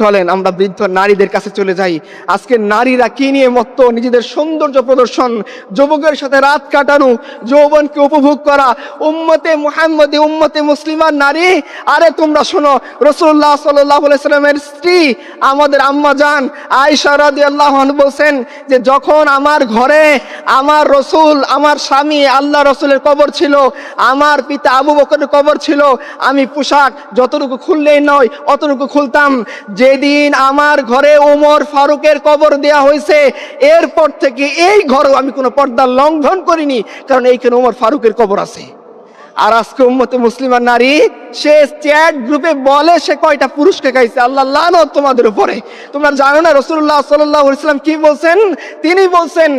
চলেন, আমরা বৃদ্ধ নারীদের কাছে চলে যাই। আজকে নারীরা কি নিয়ে মত্ত? নিজেদের সৌন্দর্য প্রদর্শন, যুবকের সাথে রাত কাটানো, যৌবনকে উপভোগ করা। উম্মতে মুহাম্মদে, উম্মতে মুসলিমান নারী, আরে তোমরা শোনো রসুল্লাহ সাল্লাহ সাল্লামের স্ত্রী, আমাদের আম্মা জান আয়সা রাদি আল্লাহ বলছেন যে, যখন আমার ঘরে আমার রসুল, আমার স্বামী আল্লাহ রসুলের কবর ছিল, আমার পিতা আবু বকরের কবর ছিল, আমি পোশাক যতটুকু খুললেই নয়, অতটুকু খুলতাম। যেদিন আমার ঘরে ওমর ফারুকের কবর দেয়া হয়েছে, এরপর থেকে এই ঘরেও আমি কোনো পর্দা লঙ্ঘন করিনি, কারণ এইখানে ওমর ফারুকের কবর আছে। আর আজকে উম্মতে মুসলিমান নারী, সে চ্যাট গ্রুপে বলে সে কয়টা পুরুষকে খাইছে, আল্লাহ তোমাদের উপরে। তোমরা জানো না রসুল্লাহ সাল্লাহ ইসলাম কি বলছেন? তিনি বলছেন,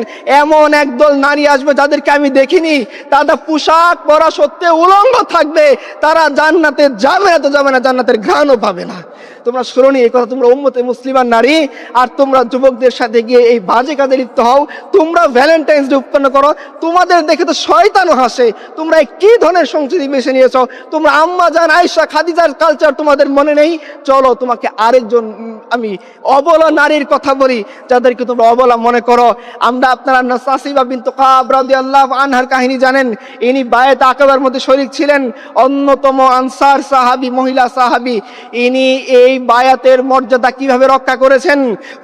এমন একদল নারী আসবে যাদেরকে আমি দেখিনি, তাদের পোশাক পরা সত্ত্বেও উলঙ্গ থাকবে, তারা জান্নাতে যাবে না তো যাবে না, জান্নাতের ঘ্রাণও পাবে না। তোমরা শুনি এই কথা তোমরা উম্মতে মুসলিমান নারী, আর তোমরা যুবকদের সাথে গিয়ে এই বাজে কাজে লিপ্ত হও। তোমরা ভ্যালেন্টাইন্স ডে উৎপন্ন করো। তোমাদের দেখে তো শয়তানও হাসে। তোমরা কি ধরনের সংস্কৃতি বেছে নিয়েছ? তোমরা আম্মা জান আয়সা খাদিজার কালচার তোমাদের মনে নেই? চলো, তোমাকে আরেকজন, আমি অবলা নারীর কথা বলি, যাদেরকে তোমরা অবলা মনে করো। আমরা আপনারা নাসিবা বিন্তু কাব রাদিয়াল্লাহু আনহার কাহিনী জানেন। ইনি বায়াত আকাবার মধ্যে শরীক ছিলেন। অন্যতম আনসার সাহাবী, মহিলা সাহাবী। ইনি এই বায়াতের মর্যাদা কীভাবে রক্ষা করেছেন?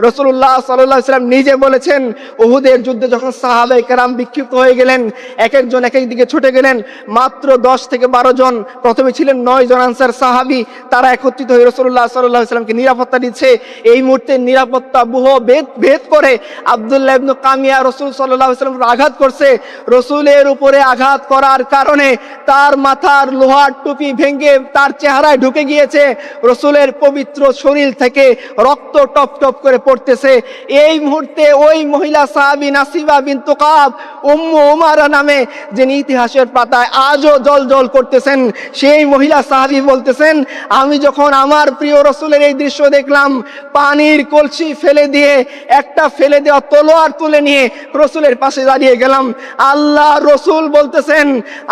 রসুল্লাহ সাল্লাম নিজে বলেছেন, উহুদের যুদ্ধে যখন সাহাবে কেরাম বিক্ষিপ্ত হয়ে গেলেন, এক একজন এক দিকে ছুটে গেলেন, মাত্র দশ থেকে বারো জন, প্রথমে ছিলেন নয় জন আনসার সাহাবি, তারা একত্রিত হয়ে রসুল্লাহ সাল্লাহ সাল্লামকে নিরাপত্তা দিচ্ছে। এই মুহূর্তে নিরাপত্তা বুহ ভেদ ভেদ করে আবদুল্লাহ কামিয়া রসুল সাল্লাহ সাল্লাম আঘাত করছে। রসুলের উপরে আঘাত করার কারণে তার মাথার লোহার টুপি ভেঙে তার চেহারায় ঢুকে গিয়েছে। রসুলের পবিত্র শরীর থেকে রক্ত টপ টপ করে পড়তেছে। এই মুহূর্তে ওই মহিলা সাহাবি নাসিবা বিন তোকাব উম্মু উমারা নামে যিনি ইতিহাসের পাতায় আজও জল জল করতেছেন, সেই মহিলা সাহাবি বলতেছেন, আমি যখন আমার প্রিয় রসুলের এই দৃশ্য দেখলাম, পানির কলসি ফেলে দিয়ে, একটা ফেলে দেওয়া তলোয়ার তুলে নিয়ে রসুলের পাশে দাঁড়িয়ে গেলাম। আল্লাহ রসুল বলতেছেন,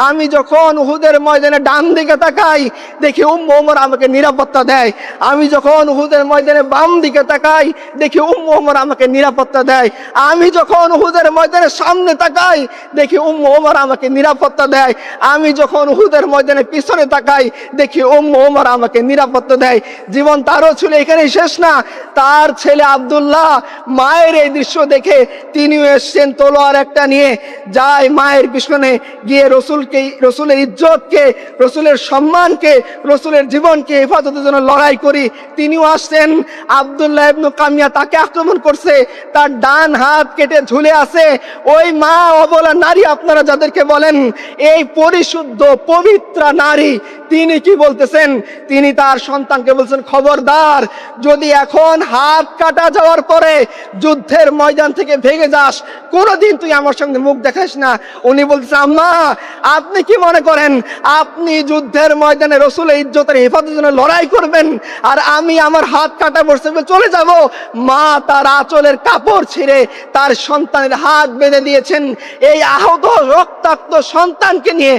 আমি যখন উহুদের ময়দানে ডান দিকে তাকাই, দেখি উম্মু ওমর আমাকে নিরাপত্তা দেয়। আমি যখন উহুদের ময়দানে বাম দিকে তাকাই, দেখি উম্মু ওমর আমাকে নিরাপত্তা দেয়। আমি যখন উহুদের ময়দানে সামনে তাকাই, দেখি উম্মু ওমর আমাকে নিরাপত্তা দেয়। আমি যখন উহুদের ময়দানে পিছনে তাকাই, দেখি উম্মু ওমর আমাকে নিরাপত্তা দেয়। জীবন তারও ছিল এখানেই শেষ না। তার ছেলে আব্দুল্লাহ মায়ের এই দৃশ্য দেখে তিনিও এসছেন তলোয়ার একটা নিয়ে। যায় মায়ের পিছনে গিয়ে রসুলকে, রসুলের ইজ্জতকে, রসুলের সম্মানকে, রসুলের জীবনকে হেফাজতের জন্য লড়াই করি। তিনিও আসছেন। আবদুল্লাহ ইবনু কামিয়া তাকে আক্রমণ করছে। তার ডান হাত কেটে ঝুলে আছে। ওই মা অবলা নারী আপনারা যাদেরকে বলেন, এই পরিশুদ্ধ, পবিত্র নারী, তিনি কি বলতেছেন? তিনি তার সন্তানকে বলছেন, খবরদার, যদি এখন হাত কাটা যাওয়ার পরে যুদ্ধের ময়দান থেকে ভেঙে যাস, কোনোদিন তুই আমার সঙ্গে মুখ দেখাস না। উনি বলতেছে, আম্মা, আপনি কি মনে করেন, আপনি যুদ্ধের ময়দানে রসুলের ইজ্জতের হেফাজতের জন্য লড়াই করবেন, আর আমি আমার হাত কাটা বসে চলে যাব। মা তার আঁচলের কাপড় ছিঁড়ে তার সন্তানের হাত বেঁধে দিয়েছেন। এই আহত, রক্তাক্ত সন্তানকে নিয়ে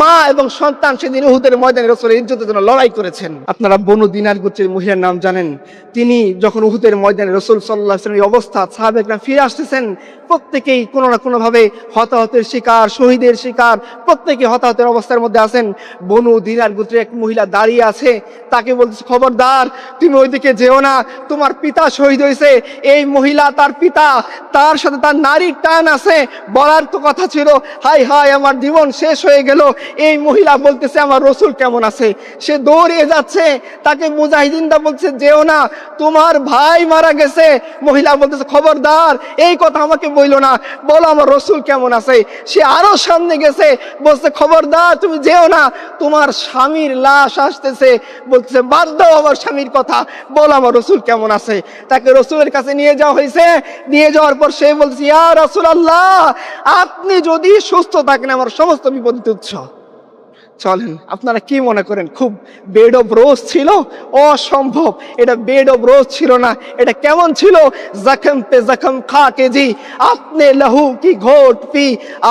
মা এবং সন্তান সেদিন উহুদের ময়দানে রসুলের ইজ্জতের জন্য লড়াই করেছেন। আপনারা বনু দিনার গোত্রের মহিলার নাম জানেন। তিনি যখন উহুদের ময়দানে রসুল সাল্লাহ এই অবস্থা সাহাবেকরা ফিরে আসতেছেন, প্রত্যেকেই কোনো না কোনোভাবে হতাহতের শিকার, শহীদের শিকার প্রত্যেকে হতাহতের অবস্থার মধ্যে আছেন। বনু দিনার গোত্রে এক মহিলা দাঁড়িয়ে আছে, তাকে বলতেছে, খবরদার তুমি ওইদিকে যেও না। তোমার পিতা শহীদ হয়েছে। এই মহিলা তার পিতা, তার সাথে তার নারীর টান আছে। বলার তো কথা ছিল, হাই হাই, আমার জীবন শেষ হয়ে গেল। এই মহিলা বলতেছে, আমার রসুল কেমন আছে? সে দৌড়িয়ে যাচ্ছে। তাকে মুজাহিদিনরা বলছে, যেও না, তোমার ভাই মারা গেছে। মহিলা বলতেছে, খবরদার, এই কথা আমাকে বইলো না। বলো, আমার রসুল কেমন আছে? সে আরও সামনে গেছে, বলছে, খবরদার, তুমি যেও না। তোমার স্বামীর লাশ আসতেছে। বলতেছে, বাদ দাও আমার স্বামীর কথা, বল আমার রসুল কেমন আছে? তাকে রসুলের কাছে নিয়ে যাওয়া হয়েছে। নিয়ে যাওয়ার পর সে বলছে, ইয়া রসুল আল্লাহ আপনি যদি সুস্থ থাকেন, আমার সমস্ত বিপদ তুচ্ছ। চলেন। আপনারা কি মনে করেন, খুব বেড অফ রোজ ছিল? অসম্ভব। এটা বেড অফ রোজ ছিল না। এটা কেমন ছিল? জখম পে জখম খা কেজি আপনি লহু কি ঘোট পি?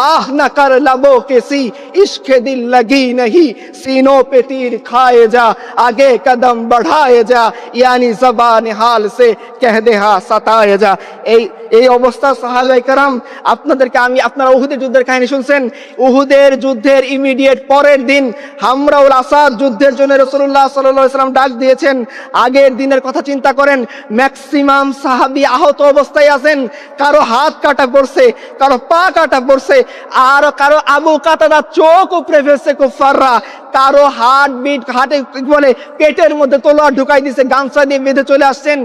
আহ না কর লাবো কেসি ইশকে দিল লাগি নহি। সিনো পে তীর খায়ে যা, আগে কদম বাড়ায়ে যা। ইয়ানি জবান হাল সে কহ দেহা সতায়ে যা। এই এই অবস্থা সাহাবাই কারাম, আপনাদেরকে আমি, আপনারা উহুদের যুদ্ধের কাহিনী শুনছেন? উহুদের যুদ্ধের ইমিডিয়েট পরের দিন হামরাউল আসাদ যুদ্ধের জন্য রসুল্লাহ সাল্লাম ডাক দিয়েছেন। আগের দিনের কথা চিন্তা করেন ম্যাক্সিমাম সাহাবি আহত অবস্থায় আছেন, কারও হাত কাটা পড়ছে, কারও পা কাটা পড়ছে, আর কারও আবু কাটারা চোখ উপরে ফেলছে কুফাররা কারও হার্ট বিট হার্টে কি বলে, পেটের মধ্যে তলোয়ার ঢুকাই দিছে, গামছা দিয়ে বেঁধে চলে আসছেন।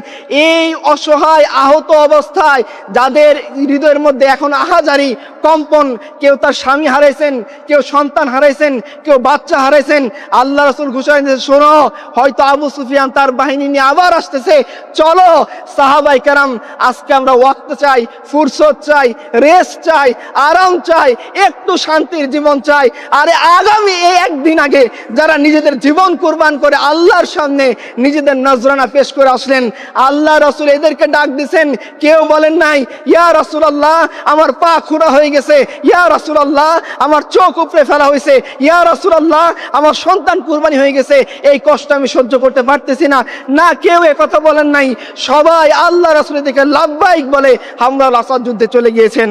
এই অসহায় আহত অবস্থায় যাদের হৃদয়ের মধ্যে এখন আহাজারি, কম্পন, কেউ তার স্বামী হারাইছেন, কেউ সন্তান হারাইছেন, কেউ বাচ্চা হারাইছেন, আল্লাহ রসুল দিয়েছে, শোনো, হয়তো আবু সুফিয়ান তার বাহিনী নিয়ে আবার আসতেছে। চলো, সাহাবাই কারাম, আজকে আমরা ওয়াক্ত চাই, ফুরসত চাই, রেস্ট চাই, আরাম চাই, একটু শান্তির জীবন চাই। আরে আগামী এই একদিন আগে যারা নিজেদের জীবন কুরবান করে আল্লাহর সামনে নিজেদের নজরানা পেশ করে আসলেন, আল্লাহ রসুল এদেরকে ডাক দিছেন কেউ বলেন নাই, ইয়া রাসুলাল্লাহ, আমার পা খুঁড়া হয়ে গেছে। ইয়া রাসুলাল্লাহ, আমার চোখ উপরে ফেলা হয়েছে। ইয়া রাসুলাল্লাহ, আমার সন্তান কুরবানি হয়ে গেছে। এই কষ্ট আমি সহ্য করতে পারতেছি না। না, কেউ কথা বলেন নাই। সবাই আল্লাহ রাসুলের দিকে লাভবাহিক বলে। হামরা লাসার যুদ্ধে চলে গিয়েছেন।